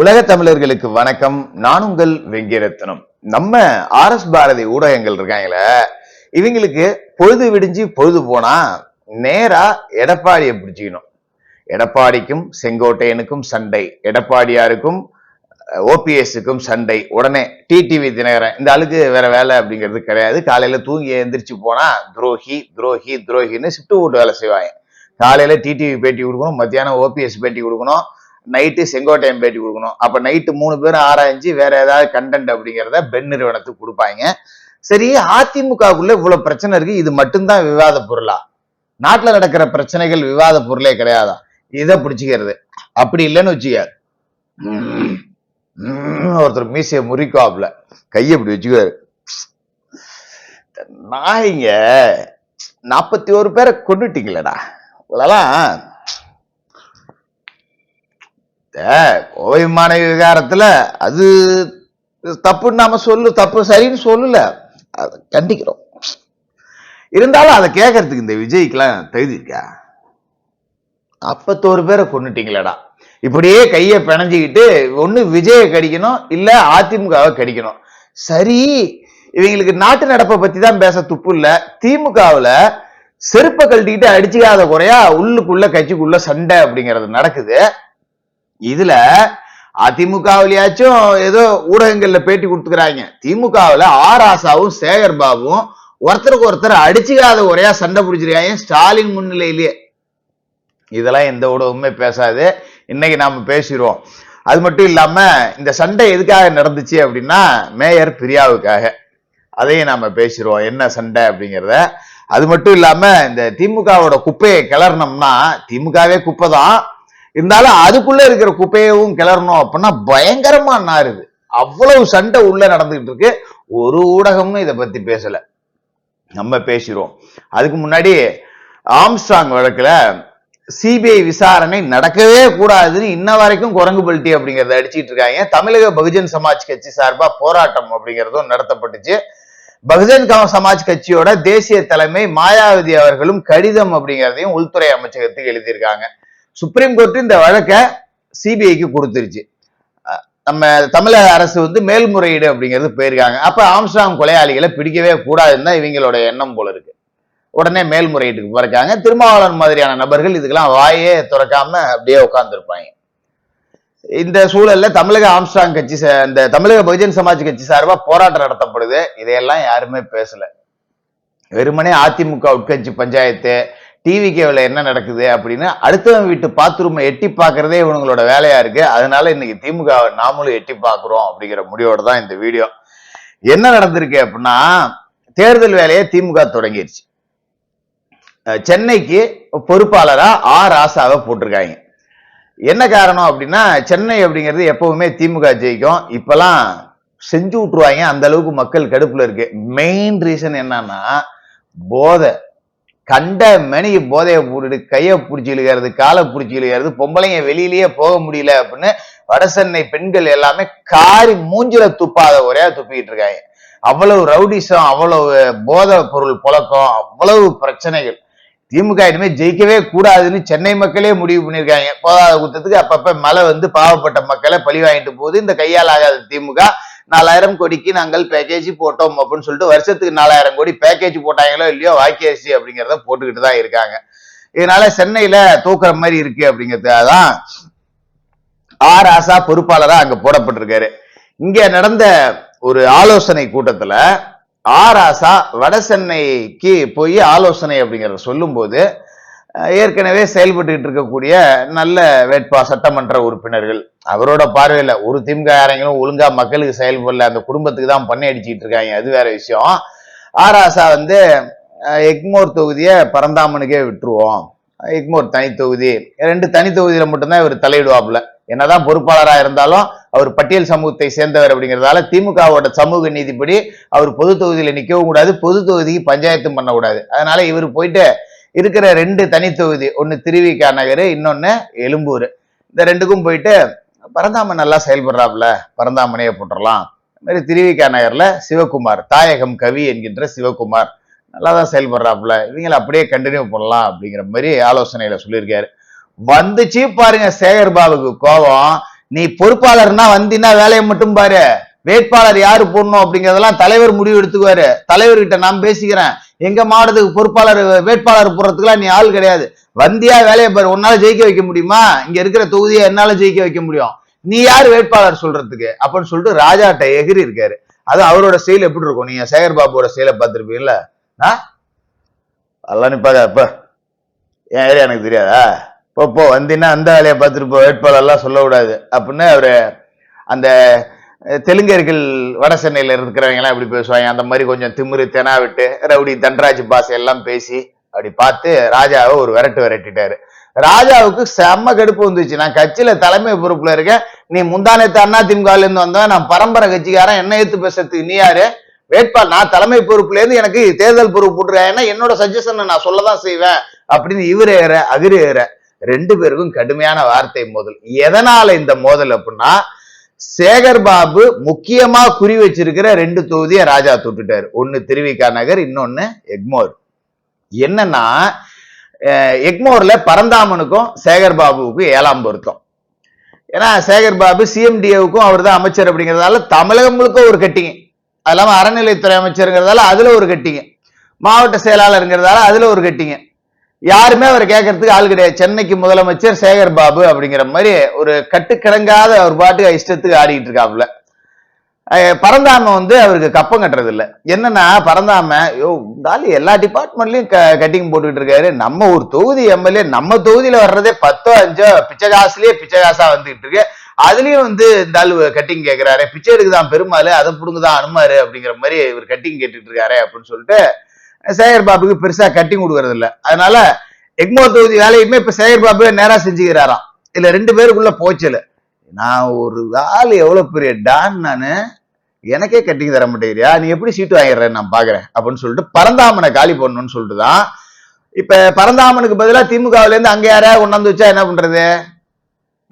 உலக தமிழர்களுக்கு வணக்கம். நான் உங்கள் வெங்கிரத்னம். நம்ம ஆர் எஸ் பாரதி ஊடகங்கள் இருக்காங்களே இவங்களுக்கு பொழுது விடிஞ்சு பொழுது போனா நேரா எடப்பாடியை பிடிச்சிக்கணும். எடப்பாடிக்கும் செங்கோட்டையனுக்கும் சண்டை. எடப்பாடியாருக்கும் ஓபிஎஸ்க்கும் சண்டை. உடனே டிடிவி தினகரன் இந்த ஆளுக்கு வேற வேலை அப்படிங்கிறது கிடையாது. காலையில தூங்கி எந்திரிச்சு போனா துரோகி துரோகி துரோகின்னு சிட்டு விட்டு வேலை செய்வாங்க. காலையில டிடிவி பேட்டி கொடுக்கணும் மத்தியானம் ஓபிஎஸ் பேட்டி கொடுக்கணும். நைட்டு செங்கோட்டையன் பேட்டி கொடுக்கணும். அப்ப நைட்டு மூணு பேரும் ஆராய்ஞ்சு வேற ஏதாவது கண்டென்ட் அப்படிங்கிறத பெண் நிறுவனத்துக்கு கொடுப்பாங்க. சரி அதிமுகவுக்குள்ள இவ்வளவு பிரச்சனை இருக்கு. இது மட்டும்தான் விவாத பொருளா? நாட்டுல நடக்கிற பிரச்சனைகள் விவாத பொருளே கிடையாதா? இதை பிடிச்சிக்கிறது. அப்படி இல்லைன்னு வச்சுக்க உம், உம், ஒருத்தர் மீசைய முறிக்காப்ல கையை இப்படி வச்சுக்குவாரு. நாய்ங்க நாற்பத்தி ஒரு பேரை கொண்டுட்டீங்களடா இதெல்லாம் கோவை மாணவி விவகாரத்துல அது தப்புன்னு நாம சொல்லு தப்பு சரின்னு சொல்லல. அதை கண்டிக்கிறோம். இருந்தாலும் அதை கேட்கறதுக்கு இந்த விஜய்க்கெல்லாம் தகுதி இருக்கா? நாற்பத்தோரு பேரை கொண்டுட்டீங்களடா இப்படியே கையை பிணைஞ்சிக்கிட்டு ஒண்ணு விஜயை கடிக்கணும் இல்ல அதிமுகவை கடிக்கணும். சரி இவங்களுக்கு நாட்டு நடப்பை பற்றி தான் பேச துப்பு இல்ல. திமுகவுல செருப்பை கழட்டிக்கிட்டு அடிச்சுக்காத குறையா உள்ளுக்குள்ள கட்சிக்குள்ள சண்டை அப்படிங்கிறது நடக்குது. இதுல அதிமுகவிலயாச்சும் ஏதோ ஊடகங்கள்ல பேட்டி கொடுத்துக்கிறாங்க. திமுகவுல ஆர் ஆசாவும் சேகர் பாபுவும் ஒருத்தருக்கு ஒருத்தர் அடிச்சுக்காத ஒரையா சண்டை பிடிச்சிருக்காங்க. ஸ்டாலின் முன்னிலையிலேயே. இதெல்லாம் எந்த ஊடகமுமே பேசாது. இன்னைக்கு நாம பேசிடுவோம் அது மட்டும் இல்லாம இந்த சண்டை எதுக்காக நடந்துச்சு அப்படின்னா மேயர் பிரியாவுக்காக. அதையும் நாம பேசிடுவோம் என்ன சண்டை அப்படிங்கிறத. அது மட்டும் இல்லாம இந்த திமுகவோட குப்பையை கிளறணும்னா திமுகவே குப்பை தான். இருந்தாலும் அதுக்குள்ள இருக்கிற குப்பையவும் கிளறணும் அப்படின்னா பயங்கரமா நாருது அவ்வளவு சண்டை உள்ள நடந்துகிட்டு இருக்கு. ஒரு ஊடகமும் இதை பத்தி பேசல. நம்ம பேசிடுவோம் அதுக்கு முன்னாடி ஆம்ஸ்டாங் வழக்குல சிபிஐ விசாரணை நடக்கவே கூடாதுன்னு இன்ன வரைக்கும் குரங்கு பல்ட்டி அப்படிங்கறத அடிச்சிட்டு இருக்காங்க. தமிழக பகுஜன் சமாஜ் கட்சி சார்பா போராட்டம் அப்படிங்கறதும் நடத்தப்பட்டுச்சு. பகுஜன் சமாஜ் கட்சியோட தேசிய தலைமை மாயாவதி அவர்களும் கடிதம் அப்படிங்கிறதையும் உள்துறை அமைச்சகத்துக்கு எழுதியிருக்காங்க. சுப்ரீம் கோர்ட் இந்த வழக்கை சிபிஐக்கு கொடுத்துருச்சு. நம்ம தமிழக அரசு வந்து மேல்முறையீடு அப்படிங்கிறது போயிருக்காங்க. அப்போ ஆம்ஸ்டாங் கொலையாளிகளை பிடிக்கவே கூடாதுன்னு தான் இவங்களோட எண்ணம் போல இருக்கு. உடனே மேல்முறையீட்டுக்கு போயிருக்காங்க திருமாவளவன் மாதிரியான நபர்கள் இதுக்கெல்லாம் வாயே திறக்காம அப்படியே உட்காந்துருப்பாங்க இந்த சூழல்ல தமிழக ஆம்ஸ்டாங் கட்சி இந்த தமிழக பகுஜன் சமாஜ் கட்சி சார்பாக போராட்டம் நடத்தப்படுது. இதையெல்லாம் யாருமே பேசல. வெறுமனே அதிமுக உட்கட்சி பஞ்சாயத்து டிவிகேவில் என்ன நடக்குது அப்படின்னு அடுத்தவன் வீட்டு பாத்ரூமை எட்டி பார்க்கறதே இவங்களோட வேலையா இருக்கு. அதனால இன்னைக்கு திமுக நாமளும் எட்டி பார்க்குறோம் அப்படிங்கிற முடிவோட தான் இந்த வீடியோ என்ன நடந்திருக்கு அப்படின்னா தேர்தல் வேலையை திமுக தொடங்கிருச்சு. சென்னைக்கு பொறுப்பாளரா ஆர் ஆசாவை போட்டிருக்காங்க. என்ன காரணம் அப்படின்னா சென்னை அப்படிங்கிறது எப்பவுமே திமுக ஜெயிக்கும். இப்பெல்லாம் செஞ்சு விட்டுருவாங்க. அந்த அளவுக்கு மக்கள் கடுப்புல இருக்கு. மெயின் ரீசன் என்னன்னா போதை. கண்ட மணி போதையை போட்டுட்டு கையை பிடிச்சி இழுக்கிறது காலை பிடிச்சி இழுக்கிறது பொம்பளைங்க வெளியிலேயே போக முடியல அப்படின்னு வடசென்னை பெண்கள் எல்லாமே காரி மூஞ்சில துப்பாத ஒரே துப்பிக்கிட்டு இருக்காங்க. அவ்வளவு ரவுடிசம் அவ்வளவு போதை பொருள் புழக்கம் அவ்வளவு பிரச்சனைகள். திமுக இனிமே ஜெயிக்கவே கூடாதுன்னு சென்னை மக்களே முடிவு பண்ணியிருக்காங்க. போதாத குத்தத்துக்கு அப்பப்ப மழை வந்து பாவப்பட்ட மக்களை பழி வாங்கிட்டு போகுது. இந்த கையால் ஆகாத திமுக நாலாயிரம் கோடிக்கு நாங்கள் பேக்கேஜ் போட்டோம் அப்படின்னு சொல்லிட்டு வருஷத்துக்கு நாலாயிரம் கோடி பேக்கேஜ் போட்டாங்களோ இல்லையோ வாக்கியாசி அப்படிங்கிறத போட்டுக்கிட்டு தான் இருக்காங்க. இதனால சென்னையில தூக்குற மாதிரி இருக்கு அப்படிங்கிறது தான் ஆர் ஆசா பொறுப்பாளரா அங்க போடப்பட்டிருக்காரு. இங்க நடந்த ஒரு ஆலோசனை கூட்டத்துல ஆர் ஆசா வட சென்னைக்கு போய் ஆலோசனை அப்படிங்கிறத சொல்லும்போது போது ஏற்கனவே செயல்பட்டுக்கிட்டு இருக்கக்கூடிய நல்ல வேட்பா சட்டமன்ற உறுப்பினர்கள். அவரோட பார்வையில் ஒரு திமுக திமுககாரங்களும் ஒழுங்கா மக்களுக்கு செயல்படல அந்த குடும்பத்துக்கு தான் பண்ணை அடிச்சிட்டு இருக்காங்க. அது வேற விஷயம். ஆர் ஆசா வந்து எக்மோர் தொகுதியை பரந்தாமனுக்கே விட்டுருவோம். எக்மோர் தனி தொகுதி. ரெண்டு தனி தொகுதியில மட்டும்தான் இவர் தலையிடுவாப்புல. என்னதான் பொறுப்பாளராக இருந்தாலும் அவர் பட்டியல் சமூகத்தை சேர்ந்தவர் அப்படிங்கிறதால திமுகவோட சமூக நீதிப்படி அவர் பொது தொகுதியில் நிற்கவும் கூடாது பொது தொகுதிக்கு பஞ்சாயத்தும் பண்ணக்கூடாது அதனால இவர் போயிட்டு இருக்கிற ரெண்டு தனி தொகுதி ஒன்று திருவிகா நகர் இன்னொன்று எழும்பூர். இந்த ரெண்டுக்கும் போயிட்டு பரந்தாமன் நல்லா செயல்படுறாப்புல பரந்தாமனையை போட்டுடலாம் மாதிரி திருவிகா நகரில் சிவகுமார் தாயகம் கவி என்கின்ற சிவகுமார் நல்லா தான் செயல்படுறாப்புல. இவங்களை அப்படியே கண்டினியூ பண்ணலாம் அப்படிங்கிற மாதிரி ஆலோசனையில் சொல்லியிருக்காரு. வந்துச்சு பாருங்க சேகர் பாபுக்கு கோபம். நீ பொறுப்பாளர்னா வந்தீன்னா வேலையை மட்டும் பாரு. வேட்பாளர் யாரு போடணும் அப்படிங்கிறதெல்லாம் தலைவர் முடிவு எடுத்துக்குவாரு. தலைவர்கிட்ட நான் பேசிக்கிறேன். எங்க மாவட்டத்துக்கு பொறுப்பாளர் வேட்பாளர் போடுறதுக்குலாம் நீ ஆள் கிடையாது. வந்தியா வேலையை பாரு உன்னால ஜெயிக்க வைக்க முடியுமா? இங்க இருக்கிற தொகுதியை என்னால ஜெயிக்க வைக்க முடியும்? நீ யார் வேட்பாளர் சொல்றதுக்கு? அப்படின்னு சொல்லிட்டு ராஜாட்ட எகிரி இருக்காரு. அது அவரோட செயல் எப்படி இருக்கும்? நீங்க சேகர் பாபுவோட செயலை பார்த்துருப்பீங்கல்ல? ஆ? அதெல்லாம் நிப்பாத அப்ப என் ஏரியா எனக்கு தெரியாதா? இப்போ போ. வந்தீங்கன்னா அந்த வேலையை பார்த்துட்டு போ. வேட்பாளர்லாம் சொல்லக்கூடாது. அப்படின்னு அவரு அந்த தெலுங்கர்கள் வட சென்னையில் இருக்கிறவங்க இப்படி பேசுவாங்க? அந்த மாதிரி கொஞ்சம் திமிரு தெனா விட்டு ரவுடி தன்ராஜ் பாஸ் எல்லாம் பேசி அப்படி பார்த்து ராஜாவை ஒரு விரட்டு விரட்டிட்டாரு. ராஜாவுக்கு செம்ம கடுப்பு வந்துச்சு. நான் கட்சியில தலைமை பொறுப்புல இருக்கேன். நீ முந்தானத்து அண்ணா திமுகல இருந்து வந்தவன் நான் பரம்பரை கட்சிக்காரன். என்ன ஏத்து பேசுறதுக்கு நீ யாரு? வேட்பாளர். நான் தலைமை பொறுப்புல இருந்து எனக்கு தேர்தல் பொறுப்பு போட்டுருக்கேன்னா என்னோட சஜஷன் நான் சொல்லதான் செய்வேன் அப்படின்னு இவரு ஏற அகிரு ஏற. ரெண்டு பேருக்கும் கடுமையான வார்த்தை மோதல். எதனால இந்த மோதல் அப்படின்னா சேகர் பாபு முக்கியமா குறி வச்சிருக்கிற ரெண்டு தொகுதியை ராஜா தொட்டுட்டாரு. ஒன்னு திருவிகா நகர் இன்னொன்னு எக்மோர். என்னன்னா எக்மோர்ல பரந்தாமனுக்கும் சேகர் பாபுவுக்கும் ஏழாம் பொருத்தம். ஏன்னா சேகர் பாபு சிஎம்டிஏவுக்கும் அவர் தான் அமைச்சர் அப்படிங்கிறதால தமிழகம் முழுக்க ஒரு கட்டிங்க. அது இல்லாமல் அறநிலைத்துறை அமைச்சருங்கிறதால அதுல ஒரு கட்டிங்க. மாவட்ட செயலாளருங்கிறதால அதுல ஒரு கட்டிங்க. யாருமே அவர் கேட்கறதுக்கு ஆள் கிடையாது. சென்னைக்கு முதலமைச்சர் சேகர் பாபு அப்படிங்கிற மாதிரி ஒரு கட்டுக்கிடங்காத அவர் பாட்டுக்கு இஷ்டத்துக்கு ஆடிக்கிட்டு இருக்காப்புல. பரந்தாம வந்து அவருக்கு கப்பம் கட்டுறது இல்ல என்னன்னா பரந்தாம யோ இந்த எல்லா டிபார்ட்மெண்ட்லயும் கட்டிங் போட்டுக்கிட்டு இருக்காரு. நம்ம ஒரு தொகுதி எம்எல்ஏ நம்ம தொகுதியில வர்றதே பத்தோ அஞ்சோ பிச்சை காசுலயே பிச்சை காசா வந்துகிட்டு இருக்கு. அதுலயும் வந்து இந்த ஆளு கட்டிங் கேட்கிறாரு பிச்சை எடுக்குதான் பெருமாள் அதை புடுங்குதான் அனுமாரு அப்படிங்கிற மாதிரி இவர் கட்டிங் கேட்டுட்டு இருக்காரு அப்படின்னு சொல்லிட்டு சேகர் பாபுக்கு பெருசா கட்டிங் கொடுக்கறது இல்ல அதனால எக்மோர் தொகுதி வேலையுமே இப்ப சேகர் பாபு நேரா செஞ்சுக்கிறாராம். இல்ல ரெண்டு பேருக்குள்ள போச்சல நான் ஒரு ஆள் எவ்வளவு பெரிய டான் நானு? எனக்கே கட்டிங் தர மாட்டேங்கிறியா? நீ எப்படி சீட்டு வாங்கிடுறேன் நான் பாக்குறேன் அப்படின்னு சொல்லிட்டு பரந்தாமனை காலி பண்ணணும்னு சொல்லிட்டு தான் இப்ப பரந்தாமனுக்கு பதிலாக திமுகவுல இருந்து அங்க யாரையா கொண்டாந்து வச்சா என்ன பண்றது?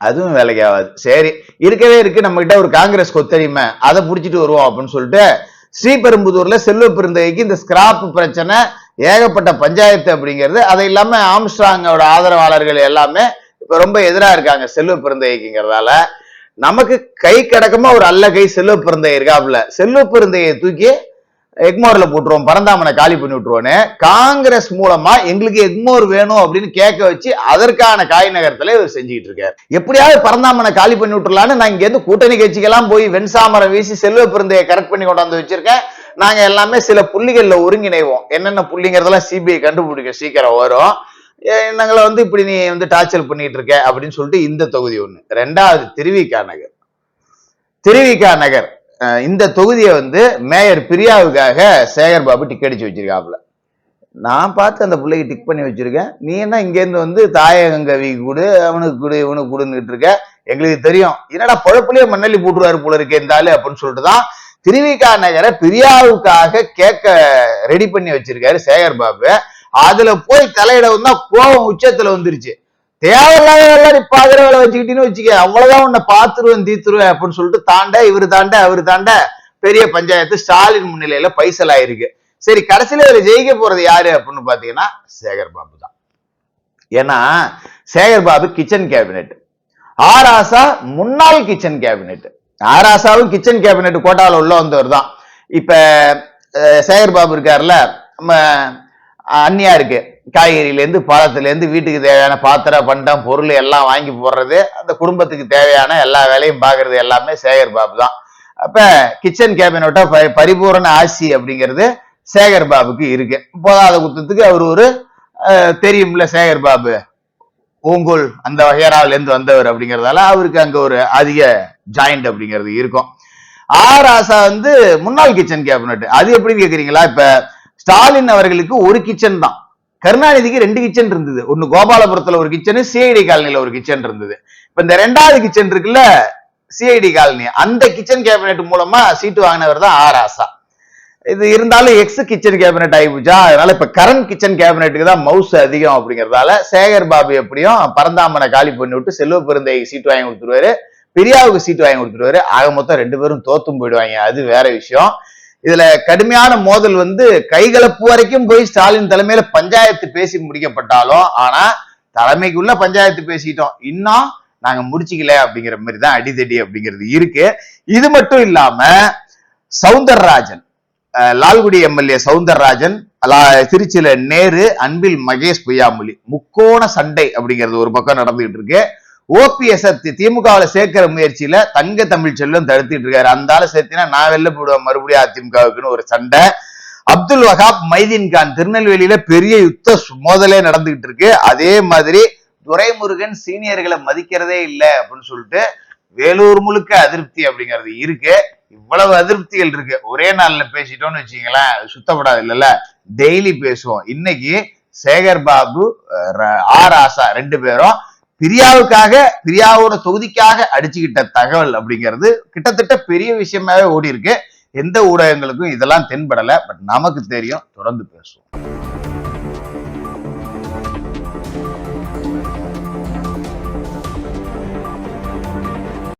அதுவும் வேலைக்கு ஆகாது. சரி இருக்கவே இருக்கு. நம்ம கிட்ட ஒரு காங்கிரஸ் கொத்தரிமை அதை புடிச்சிட்டு வருவோம் அப்படின்னு சொல்லிட்டு ஸ்ரீபெரும்புதூர்ல செல்வ பெருந்தகைக்கு இந்த ஸ்கிராப் பிரச்சனை ஏகப்பட்ட பஞ்சாயத்து அப்படிங்கிறது அது இல்லாம ஆம்ஸ்ட்ராங்கோட ஆதரவாளர்கள் எல்லாமே இப்ப ரொம்ப எதிரா இருக்காங்க செல்வ பெருந்தகைக்குங்கிறதால. நமக்கு கை கடக்கமா ஒரு அல்ல கை செல்வ பெருந்தகை இருக்காப்புல. செல்வ பெருந்தகையை தூக்கி எக்மோர்ல போட்டுருவோம் பரந்தாமனை காலி பண்ணி விட்டுருவோன்னு. காங்கிரஸ் மூலமா எங்களுக்கு எக்மோர் வேணும் அப்படின்னு கேட்க வச்சு அதற்கான காய் நகரத்துல இவர் செஞ்சுக்கிட்டு இருக்காரு. எப்படியாவது பரந்தாமனை காலி பண்ணி விட்டுறலான்னு நான் இங்க இருந்து கூட்டணி கட்சிக்கெல்லாம் போய் வெண்சாமரம் வீசி செல்வ பிறந்தையை கரெக்ட் பண்ணி கொண்டாந்து வச்சிருக்கேன். நாங்க எல்லாமே சில புள்ளிகள்ல ஒருங்கிணைவோம். என்னென்ன புள்ளிங்கிறதெல்லாம் சிபிஐ கண்டுபிடிக்க சீக்கிரம் வரும். நாங்களை வந்து இப்படி நீ வந்து டார்ச்சர் பண்ணிட்டு இருக்க அப்படின்னு சொல்லிட்டு இந்த தொகுதி ஒண்ணு. ரெண்டாவது திருவிகா நகர். திருவிகா நகர். இந்த தொகுதியை வந்து மேயர் பிரியாவுக்காக சேகர் பாபு டிக் அடிச்சு வச்சிருக்காப்புல. நான் பார்த்து அந்த பிள்ளைக்கு டிக் பண்ணி வச்சிருக்கேன். நீ என்ன இங்கேருந்து வந்து தாயகங்கவி கொடு அவனுக்கு கொடு இவனுக்கு கொடுந்துட்டு இருக்க? எங்களுக்கு தெரியும். என்னடா பொழப்புலயே மண்ணள்ளி போட்டுருவாரு போல இருக்கே இந்த அப்படின்னு சொல்லிட்டு தான் திருவிகா நகரை பிரியாவுக்காக கேட்க ரெடி பண்ணி வச்சிருக்காரு சேகர் பாபு. அதுல போய் தலையிடவும் தான் கோபம் உச்சத்துல வந்துருச்சு. தேவையில்லாத வேலை நீ பாக்குற வேலை வச்சுக்கிட்டீன்னு வச்சுக்க. அவ்வளவுதான் உன்னை பாத்துருவேன் தீத்துருவேன் அப்படின்னு சொல்லிட்டு தாண்ட இவரு தாண்ட அவரு தாண்ட பெரிய பஞ்சாயத்து ஸ்டாலின் முன்னிலையில பைசல் ஆயிருக்கு. சரி கடைசியில இதுல ஜெயிக்க போறது யாரு அப்படின்னு பாத்தீங்கன்னா சேகர் பாபு தான். ஏன்னா சேகர் பாபு கிச்சன் கேபினெட். ஆராசா முன்னாள் கிச்சன் கேபினெட். ஆராசாவும் கிச்சன் கேபினெட் கோட்டால உள்ள வந்தவர் தான். இப்ப அஹ், சேகர் பாபு இருக்காருல்ல நம்ம அந்நியா இருக்கு. காய்கறியிலேருந்து பழத்துலேருந்து வீட்டுக்கு தேவையான பாத்திர பண்டம் பொருள் எல்லாம் வாங்கி போடுறது அந்த குடும்பத்துக்கு தேவையான எல்லா வேலையும் பார்க்கறது எல்லாமே சேகர் பாபு தான். அப்போ கிச்சன் கேபினட்டோ ப- பரிபூரண ஆசி அப்படிங்கிறது சேகர் பாபுக்கு இருக்கு. போதாத குத்தத்துக்கு அவர் ஒரு தெரியும்ல சேகர் பாபு? ஓங்கோல் அந்த வகையராவிலேருந்து வந்தவர் அப்படிங்கிறதால அவருக்கு அங்கே ஒரு அதிக ஜாயிண்ட் அப்படிங்கிறது இருக்கும். ஆர் ஆசா வந்து முன்னாள் கிச்சன் கேபினட். அது எப்படின்னு கேட்குறீங்களா இப்போ ஸ்டாலின் அவர்களுக்கு ஒரு கிச்சன் தான். கருணாநிதிக்கு ரெண்டு கிச்சன் இருந்தது. ஒன்னு கோபாலபுரத்துல ஒரு கிச்சனு சிஐடி காலனில ஒரு கிச்சன் இருந்தது. இப்ப இந்த ரெண்டாவது கிச்சன் இருக்குல்ல சிஐடி காலனி. அந்த கிச்சன் கேபினெட் மூலமா சீட்டு வாங்கினவர் தான் ஆர் ஆசா. இது இருந்தாலும் எக்ஸ் கிச்சன் கேபினெட் ஆயிப்போச்சா அதனால இப்ப கரண்ட் கிச்சன் கேபினெட்டுக்கு தான் மவுஸ் அதிகம் அப்படிங்கறதால சேகர் பாபு எப்படியும் பரந்தாமனை காலி பண்ணி விட்டு செல்வ பெருந்தை சீட்டு வாங்கி கொடுத்துருவாரு. பெரியாவுக்கு சீட்டு வாங்கி கொடுத்துருவாரு. ஆக மொத்தம் ரெண்டு பேரும் தோத்தும் போயிடுவாங்க. அது வேற விஷயம். இதுல கடுமையான மோதல் வந்து கைகலப்பு வரைக்கும் போய் ஸ்டாலின் தலைமையில பஞ்சாயத்து பேசி முடிக்கப்பட்டாலும் ஆனா தலைமைக்குள்ள பஞ்சாயத்து பேசிட்டோம். இன்னும் நாங்க முடிச்சுக்கல அப்படிங்கிற மாதிரி தான் அடிதடி அப்படிங்கிறது இருக்கு. இது மட்டும் இல்லாம சவுந்தரராஜன் லால்குடி எம்எல்ஏ சவுந்தரராஜன் அலா திருச்சியில நேரு அன்பில் மகேஷ் பொய்யாமொழி முக்கோண சண்டை அப்படிங்கிறது ஒரு பக்கம் நடந்துகிட்டு இருக்கு. ஓபிஎஸ் திமுகவில் சேர்க்கிற முயற்சியில தங்க தமிழ் செல்வம் தடுத்துட்டு இருக்காரு. அந்த ஆளை சேர்த்தினா நான் வெளில போடுவேன் மறுபடியும் அதிமுகவுக்குன்னு ஒரு சண்டை. அப்துல் வஹாப் மைதீன் கான் திருநெல்வேலியில பெரிய யுத்த மோதலே நடந்துகிட்டு இருக்கு. அதே மாதிரி துரைமுருகன் சீனியர்களை மதிக்கிறதே இல்லை அப்படின்னு சொல்லிட்டு வேலூர் முழுக்க அதிருப்தி அப்படிங்கிறது இருக்கு. இவ்வளவு அதிருப்திகள் இருக்கு. ஒரே நாள்ல பேசிட்டோம்னு வச்சுங்களேன் அது சுத்தப்படாது இல்லைல்ல. டெய்லி பேசுவோம். இன்னைக்கு சேகர் பாபு ர- ஆர் ஆசா ரெண்டு பேரும் பிரியாவுக்காக பிரியாவோட தொகுதிக்காக அடிச்சுக்கிட்ட தகவல் அப்படிங்கிறது கிட்டத்தட்ட பெரிய விஷயமாவே ஓடி இருக்கு எந்த ஊடகங்களுக்கும் இதெல்லாம் தென்படலை பட் நமக்கு தெரியும். தொடர்ந்து பேசுவோம்.